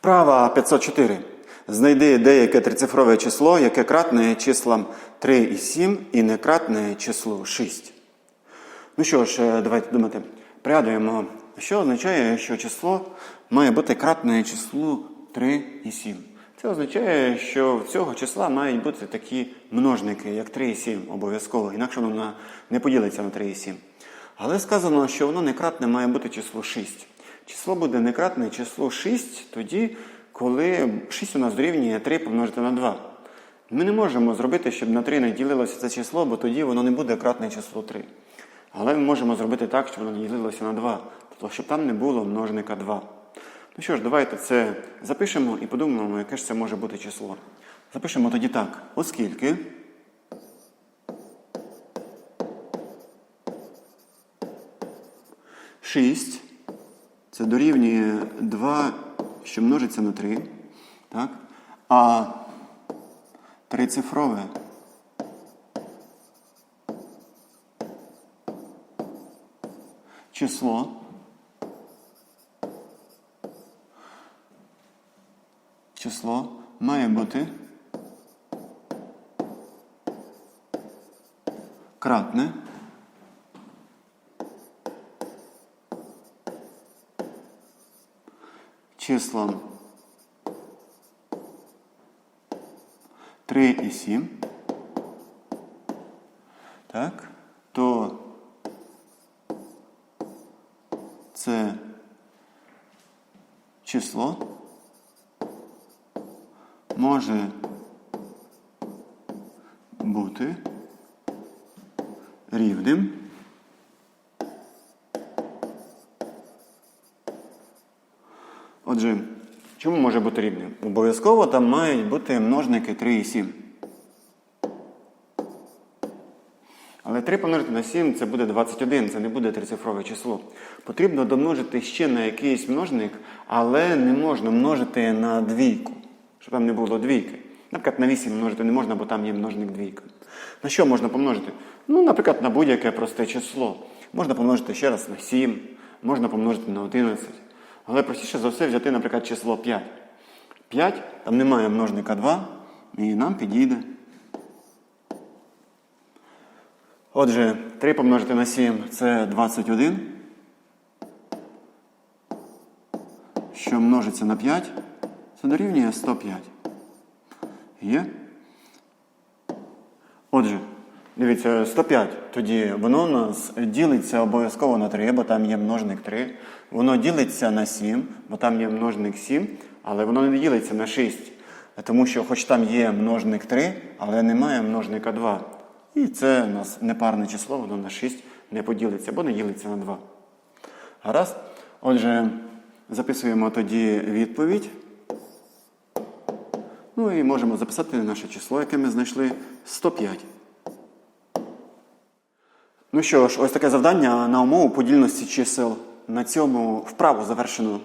Вправа 504. Знайди деяке трицифрове число, яке кратне числам 3 і 7 і не кратне числу 6. Ну що ж, е, давайте думати. Пригадуємо, що означає, що число має бути кратне числу 3 і 7. Це означає, що в цього числа мають бути такі множники, як 3 і 7 обов'язково, інакше воно не поділиться на 3 і 7. Але сказано, що воно некратне має бути число 6. Число буде некратне число 6 тоді, коли 6 у нас дорівнює 3 помножити на 2. Ми не можемо зробити, щоб на 3 не ділилося це число, бо тоді воно не буде кратне число 3. Але ми можемо зробити так, щоб воно не ділилося на 2, тобто, щоб там не було множника 2. Ну що ж, давайте це запишемо і подумаємо, яке ж це може бути число. Запишемо тоді так, оскільки. Шість це дорівнює 2, що множиться на 3. Так? А трицифрове число число має бути кратне числам 3 і 7, так, то це число може бути рівним Отже, чому може бути рівним? Обов'язково там мають бути множники 3 і 7. Але 3 помножити на 7 це буде 21, це не буде трицифрове число. Потрібно домножити ще на якийсь множник, але не можна множити на двійку, щоб там не було двійки. Наприклад, на 8 множити не можна, бо там є множник двійка. На що можна помножити? Ну, наприклад, на будь-яке просте число. Можна помножити ще раз на 7, можна помножити на 11. Але простіше за все взяти, наприклад, число 5. 5, там немає множника 2, і нам підійде. Отже, 3 помножити на 7 це 21. Що множиться на 5, це дорівнює 105. Є? Отже, дивіться, 105. Тоді воно у нас ділиться обов'язково на 3, бо там є множник 3. Воно ділиться на 7, бо там є множник 7, але воно не ділиться на 6. Тому що, хоч там є множник 3, але немає множника 2. І це у нас непарне число, воно на 6 не поділиться, бо не ділиться на 2. Гаразд? Отже, записуємо тоді відповідь. Ну і можемо записати наше число, яке ми знайшли 105. Ну що ж, ось таке завдання на умову подільності чисел. На цьому вправу завершено.